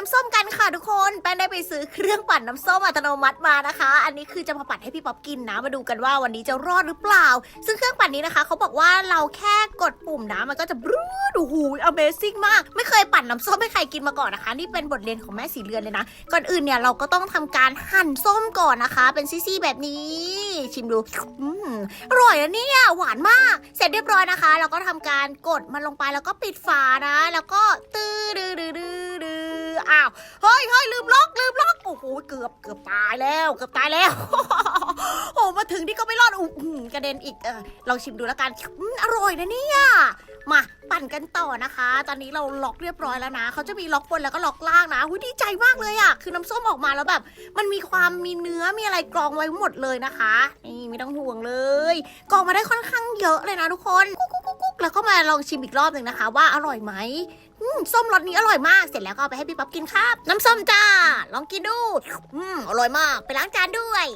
น้ำส้มกันค่ะทุกคน แป้งได้ไปซื้อเครื่องปั่นน้ำส้มอัตโนมัติมานะคะ อันนี้คือจะมาปั่นให้พี่ป๊อปกินนะ มาดูกันว่าวันนี้จะรอดหรือเปล่า ซึ่งเครื่องปั่นนี้นะคะเขาบอกว่าเราแค่กดปุ่มนะมันก็จะบรูดโอ้โห Amazing มาก ไม่เคยปั่นน้ำส้มให้ใครกินมาก่อนนะคะ นี่เป็นบทเรียนของแม่สีเรือนเลยนะ ก่อนอื่นเนี่ยเราก็ต้องทำการหั่นส้มก่อนนะคะ เป็นซี่ๆแบบนี้ ชิมดูอืมอร่อยนะเนี่ยหวานมาก เสร็จเรียบร้อยนะคะ เราก็ทำการกดมันลงไปแล้วก็ปิดฝานะ แล้วก็ตื้อ ฮ้ยเฮ้ยลืมล็อกลืมล็อกโอ้โหเกือบเกือบตายแล้วเกือบตายแล้ว โอ้มาถึงนี่ก็ไม่รอดอู้กระเด็นอีกเออลองชิมดูแล้วกันอืมอร่อยนะเนี่ยมาปั่นกันต่อนะคะ ตอนนี้เราล็อกเรียบร้อยแล้วนะเขาจะมีล็อกบนแล้วก็ล็อกล่างนะหุยดีใจมากเลยอะคือน้ำส้มออกมาแล้วแบบ มันมีความมีเนื้อมีอะไรกรองไว้หมดเลยนะคะ นี่ไม่ต้องห่วงเลย กรองมาได้ค่อนข้างเยอะเลยนะทุกคนกุ๊ก แล้วก็มาลองชิมอีกรอบหนึ่งนะคะ ว่าอร่อยไหมอืมส้มรสนี้อร่อยมาก เสร็จแล้วก็เอาไปให้พี่ป๊อปกินครับ น้ำส้มจ้า ลองกินดู อืม อร่อยมาก ไปล้างจานด้วย